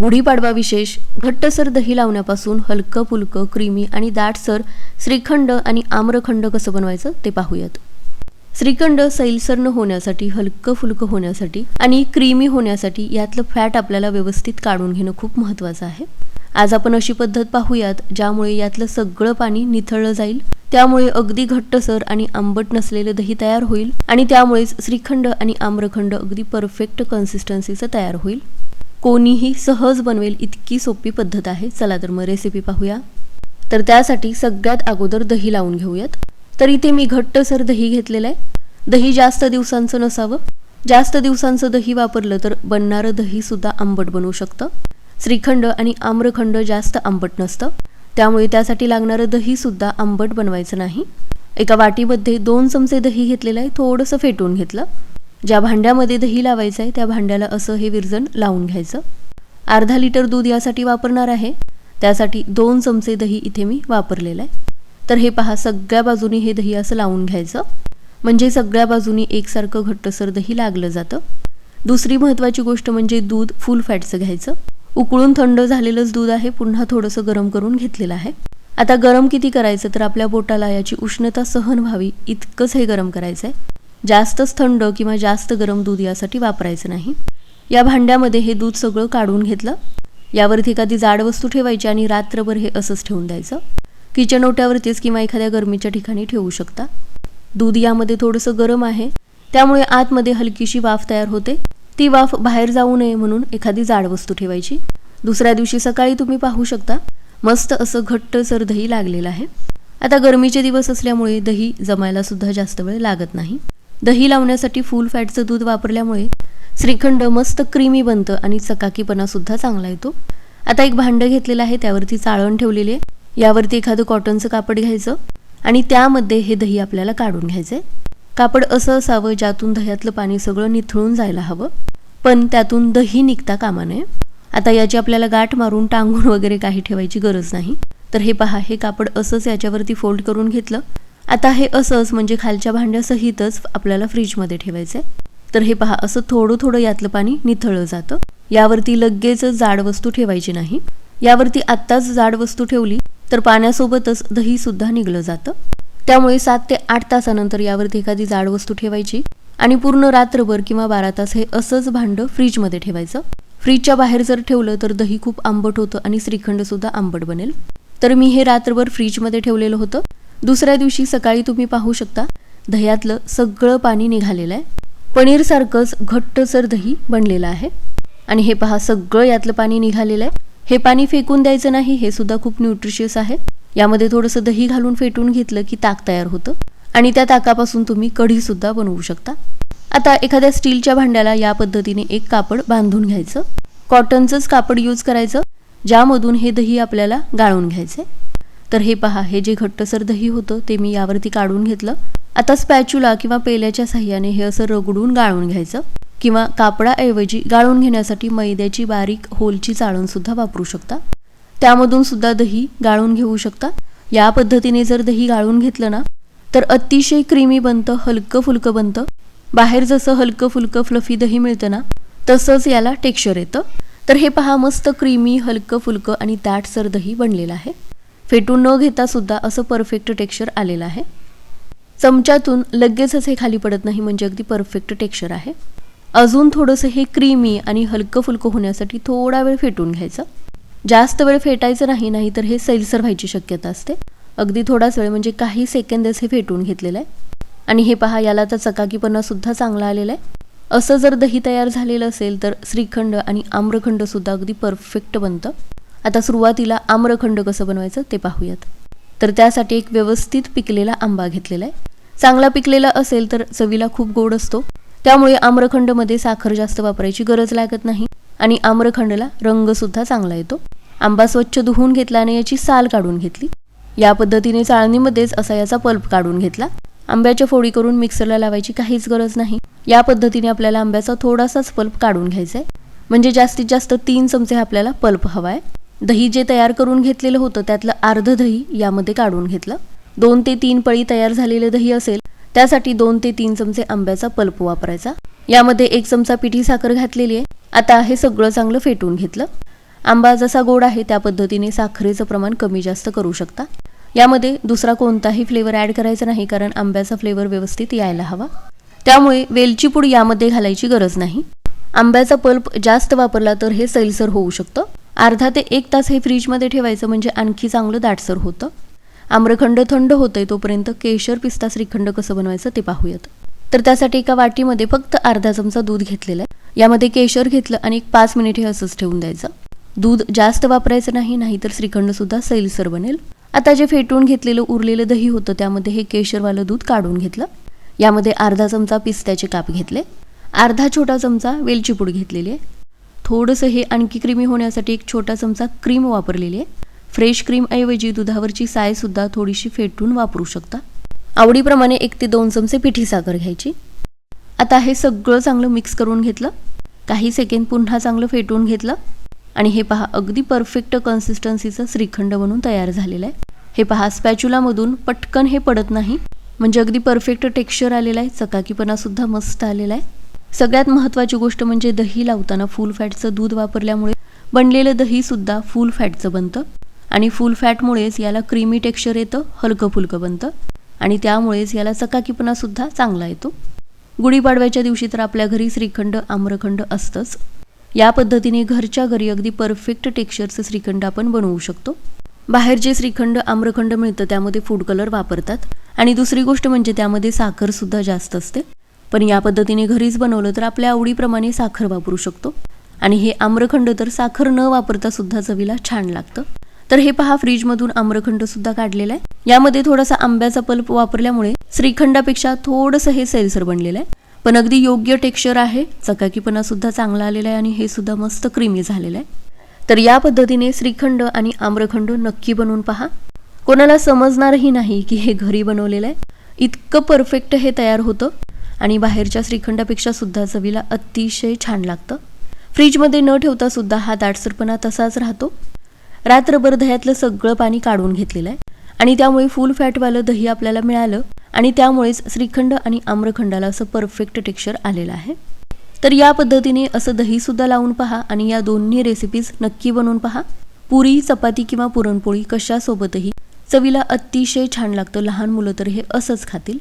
गुढीपाडवा विशेष घट्टसर दही लावण्यापासून हलकं फुलकं क्रीमी आणि दाटसर श्रीखंड आणि आम्रखंड कसं बनवायचं ते पाहूयात. श्रीखंड सैलसर न होण्यासाठी हलकं फुलकं होण्यासाठी आणि क्रीमी होण्यासाठी यातलं फॅट आपल्याला व्यवस्थित काढून घेणं खूप महत्त्वाचं आहे. आज आपण अशी पद्धत पाहूयात ज्यामुळे यातलं सगळं पाणी निथळलं जाईल. त्यामुळे अगदी घट्टसर आणि आंबट नसलेलं दही तयार होईल आणि त्यामुळेच श्रीखंड आणि आम्रखंड अगदी परफेक्ट कन्सिस्टन्सीचं तयार होईल. कोणीही सहज बनवेल इतकी सोपी पद्धत आहे. चला तर मग रेसिपी पाहूया. तर त्यासाठी सगळ्यात अगोदर दही लावून घेऊयात. तर इथे मी घट्टसर दही घेतलेलं आहे. दही जास्त दिवसांचं नसावं. जास्त दिवसांचं दही वापरलं तर बनणारं दही सुद्धा आंबट बनवू शकतं. श्रीखंड आणि आम्रखंड जास्त आंबट नसतं. त्यामुळे त्यासाठी लागणारं दही सुद्धा आंबट बनवायचं नाही. एका वाटीमध्ये दोन चमचे दही घेतलेलं आहे. थोडंसं फेटून घेतलं. ज्या भांड्यामध्ये दही लावायचं आहे त्या भांड्याला असं हे विरजण लावून घ्यायचं. अर्धा लिटर दूध यासाठी वापरणार आहे. त्यासाठी दोन चमचे दही इथे मी वापरलेलं आहे. तर हे पहा सगळ्या बाजूनी हे दही असं लावून घ्यायचं. म्हणजे सगळ्या बाजूनी एकसारखं घट्टसर दही लागलं जातं. दुसरी महत्त्वाची गोष्ट म्हणजे दूध फुल फॅटचं घ्यायचं. उकळून थंड झालेलंच दूध आहे पुन्हा थोडंसं गरम करून घेतलेलं आहे. आता गरम किती करायचं तर आपल्या बोटाला याची उष्णता सहन व्हावी इतकंच हे गरम करायचं आहे जास्तच थंड किंवा जास्त गरम दूध यासाठी वापरायचं नाही. या भांड्यामध्ये हे दूध सगळं काढून घेतलं. यावरती एखादी जाड वस्तू ठेवायची आणि रात्रभर हे असंच ठेवून द्यायचं. किचन ओट्यावरतीच किंवा एखाद्या गरमीच्या ठिकाणी ठेवू शकता. दूध यामध्ये थोडंसं गरम आहे. त्यामुळे आतमध्ये हलकीशी वाफ तयार होते. ती वाफ बाहेर जाऊ नये म्हणून एखादी जाड वस्तू ठेवायची. दुसऱ्या दिवशी सकाळी तुम्ही पाहू शकता. मस्त असं घट्ट सर दही लागलेलं आहे. आता गरमीचे दिवस असल्यामुळे दही जमायला सुद्धा जास्त वेळ लागत नाही. दही लावण्यासाठी फुल फॅटचं दूध वापरल्यामुळे श्रीखंड मस्त क्रीमी बनतं आणि चकाकीपणा सुद्धा चांगला येतो. आता एक भांडं घेतलेलं आहे त्यावरती चाळण ठेवलेली आहे. यावरती एखादं कॉटनचं कापड घ्यायचं आणि त्यामध्ये हे दही आपल्याला काढून घ्यायचंय. कापड असं असावं ज्यातून दह्यातलं पाणी सगळं निथळून जायला हवं. पण त्यातून दही निघता कामा नये. आता याची आपल्याला गाठ मारून टांगून वगैरे काही ठेवायची गरज नाही. तर हे पहा हे कापड असंच याच्यावरती फोल्ड करून घेतलं. आता हे असंच म्हणजे खालच्या भांड्यासहितच आपल्याला फ्रीजमध्ये ठेवायचं आहे तर हे पहा असं थोडं थोडं यातलं पाणी निथळलं जातं. यावरती लगेच जाड वस्तू ठेवायची नाही. यावरती आत्ताच जाड वस्तू ठेवली तर पाण्यासोबतच दही सुद्धा निघलं जातं. त्यामुळे सात ते आठ तासानंतर यावरती एखादी जाड वस्तू ठेवायची आणि पूर्ण रात्रभर किंवा बारा तास हे असंच भांडं फ्रीजमध्ये ठेवायचं. फ्रीजच्या बाहेर जर ठेवलं तर दही खूप आंबट होतं आणि श्रीखंड सुद्धा आंबट बनेल. तर मी हे रात्रभर फ्रीजमध्ये ठेवलेलं होतं. दुसऱ्या दिवशी सकाळी तुम्ही पाहू शकता दह्यातलं सगळं पाणी निघालेलं आहे. पनीरसारखंच घट्टसर दही बनलेलं आहे. आणि हे पहा सगळं यातलं पाणी निघालेलं आहे. हे पाणी फेकून द्यायचं नाही हे सुद्धा खूप न्यूट्रिशियस आहे. यामध्ये थोडंसं दही घालून फेटून घेतलं की ताक तयार होतं. आणि त्या ताकापासून तुम्ही कढी सुद्धा बनवू शकता. आता एखाद्या स्टीलच्या भांड्याला या पद्धतीने एक कापड बांधून घ्यायचं. कॉटनचंच कापड यूज करायचं ज्यामधून हे दही आपल्याला गाळून घ्यायचं तर हे पहा हे जे घट्टसर दही होतं ते मी यावरती काढून घेतलं. आता स्पॅच्युला किंवा पेल्याच्या साह्याने हे असं रगडून गाळून घ्यायचं किंवा कापडाऐवजी गाळून घेण्यासाठी मैद्याची बारीक होलची चाळणसुद्धा वापरू शकता. त्यामधून सुद्धा दही गाळून घेऊ शकता. या पद्धतीने जर दही गाळून घेतलं ना तर अतिशय क्रीमी बनतं हलकं फुलकं बनतं. बाहेर जसं हलकं फुलकं फ्लफी दही मिळतं ना तसंच याला टेक्स्चर येतं. तर हे पहा मस्त क्रीमी हलकं फुलकं आणि दाटसर दही बनलेलं आहे. फेटून न घेता सुद्धा असं परफेक्ट टेक्स्चर आलेलं आहे. चमच्यातून लगेचच हे खाली पडत नाही म्हणजे अगदी परफेक्ट टेक्स्चर आहे. अजून थोडंसं हे क्रीमी आणि हलकं फुलकं होण्यासाठी थोडा वेळ फेटून घ्यायचं. जास्त वेळ फेटायचं नाही नाही तर हे सैलसर व्हायची शक्यता असते. अगदी थोडाच वेळ म्हणजे काही सेकंदच हे फेटून घेतलेलं आहे. आणि हे पहा याला तर चकाकीपणा सुद्धा चांगला आलेला आहे. असं जर दही तयार झालेलं असेल तर श्रीखंड आणि आम्रखंड सुद्धा अगदी परफेक्ट बनतं. आता सुरुवातीला आम्रखंड कसं बनवायचं ते पाहूयात. तर त्यासाठी एक व्यवस्थित पिकलेला आंबा घेतलेला आहे. चांगला पिकलेला असेल तर चवीला खूप गोड असतो. त्यामुळे आम्रखंडमध्ये साखर जास्त वापरायची गरज लागत नाही आणि आम्रखंडला रंगसुद्धा चांगला येतो. आंबा स्वच्छ धुवून घेतल्याने याची साल काढून घेतली. या पद्धतीने चाळणीमध्येच असा याचा पल्प काढून घेतला. आंब्याच्या फोडी करून मिक्सरला लावायची काहीच गरज नाही. या पद्धतीने आपल्याला आंब्याचा थोडासाच पल्प काढून घ्यायचा आहे. म्हणजे जास्तीत जास्त तीन चमचे आपल्याला पल्प हवा आहे. दही जे तयार करून घेतलेलं होतं त्यातलं अर्ध दही यामध्ये काढून घेतलं. दोन ते तीन पळी तयार झालेलं दही असेल त्यासाठी दोन ते तीन चमचे आंब्याचा पल्प वापरायचा. यामध्ये एक चमचा पिठी साखर घातलेली आहे. आता हे सगळं चांगलं फेटून घेतलं. आंबा जसा गोड आहे त्या पद्धतीने साखरेचं प्रमाण कमी जास्त करू शकता. यामध्ये दुसरा कोणताही फ्लेवर ॲड करायचा नाही कारण आंब्याचा फ्लेवर व्यवस्थित यायला हवा. त्यामुळे वेलची पूड यामध्ये घालायची गरज नाही. आंब्याचा पल्प जास्त वापरला तर हे सैलसर होऊ शकतं. अर्धा ते एक तास हे फ्रीजमध्ये ठेवायचं म्हणजे आणखी चांगलं दाटसर होतं. आम्रखंड थंड होतंय तोपर्यंत केशर पिस्ता श्रीखंड कसं बनवायचं ते पाहूयात. तर त्यासाठी एका वाटीमध्ये फक्त अर्धा चमचा दूध घेतलेलं आहे. यामध्ये केशर घेतलं आणि एक पाच मिनिट हे असंच ठेवून द्यायचं. दूध जास्त वापरायचं नाही नाहीतर श्रीखंडसुद्धा सैलसर बनेल. आता जे फेटून घेतलेलं उरलेलं दही होतं त्यामध्ये हे केशरवालं दूध काढून घेतलं. यामध्ये अर्धा चमचा पिस्त्याचे काप घेतले. अर्धा छोटा चमचा वेलची पूड घेतलेली आहे. थोडंसं हे आणखी क्रीमी होण्यासाठी एक छोटा चमचा क्रीम वापरलेली आहे. फ्रेश क्रीमऐवजी दुधावरची सायसुद्धा थोडीशी फेटून वापरू शकता. आवडीप्रमाणे एक ते दोन चमचे पिठी साखर घ्यायची. आता हे सगळं चांगलं मिक्स करून घेतलं. काही सेकंड पुन्हा चांगलं फेटून घेतलं. आणि हे पहा अगदी परफेक्ट कन्सिस्टन्सीचं श्रीखंड बनून तयार झालेलं आहे. हे पहा स्पॅच्युलामधून पटकन हे पडत नाही. म्हणजे अगदी परफेक्ट टेक्स्चर आलेलं आहे. चकाकीपणासुद्धा मस्त आलेला आहे. सगळ्यात महत्त्वाची गोष्ट म्हणजे दही लावताना फुल फॅटचं दूध वापरल्यामुळे बनलेलं दहीसुद्धा फुल फॅटचं बनतं. आणि फुल फॅटमुळेच याला क्रीमी टेक्स्चर येतं हलकं फुलकं बनतं. आणि त्यामुळेच याला चकाकीपणासुद्धा चांगला येतो. गुढीपाडव्याच्या दिवशी तर आपल्या घरी श्रीखंड आम्रखंड असतंच. या पद्धतीने घरच्या घरी अगदी परफेक्ट टेक्स्चरचं श्रीखंड आपण बनवू शकतो. बाहेर जे श्रीखंड आम्रखंड मिळतं त्यामध्ये फूड कलर वापरतात. आणि दुसरी गोष्ट म्हणजे त्यामध्ये साखरसुद्धा जास्त असते. पण या पद्धतीने घरीच बनवलं तर आपल्या आवडीप्रमाणे साखर वापरू शकतो. आणि हे आम्रखंड तर साखर न वापरता सुद्धा चवीला छान लागतं. तर हे पहा फ्रीजमधून आम्रखंड सुद्धा काढलेला आहे. यामध्ये थोडासा आंब्याचा पल्प वापरल्यामुळे श्रीखंडापेक्षा थोडंसं हे सैलसर बनलेलं आहे. पण अगदी योग्य टेक्स्चर आहे चकाकीपणा सुद्धा चांगला आलेला आहे आणि हे सुद्धा मस्त क्रीमी झालेलं आहे. तर या पद्धतीने श्रीखंड आणि आम्रखंड नक्की बनवून पहा. कोणाला समजणारही नाही की हे घरी बनवलेलं आहे. इतकं परफेक्ट हे तयार होतं. आणि बाहेरच्या श्रीखंडापेक्षा सुद्धा चवीला अतिशय छान लागतं. फ्रीजमध्ये न ठेवता सुद्धा हा दाटसरपणा तसाच राहतो. रात्रभर दह्यातलं सगळं पाणी काढून घेतलेलं आहे. आणि त्यामुळे फुल फॅटवालं दही आपल्याला मिळालं आणि त्यामुळेच श्रीखंड आणि आम्रखंडाला असं परफेक्ट टेक्स्चर आलेलं आहे. तर या पद्धतीने असं दहीसुद्धा लावून पहा आणि या दोन्ही रेसिपीज नक्की बनवून पहा. पुरी चपाती किंवा पुरणपोळी कशासोबतही चवीला अतिशय छान लागतं. लहान मुलं तर हे असंच खातील.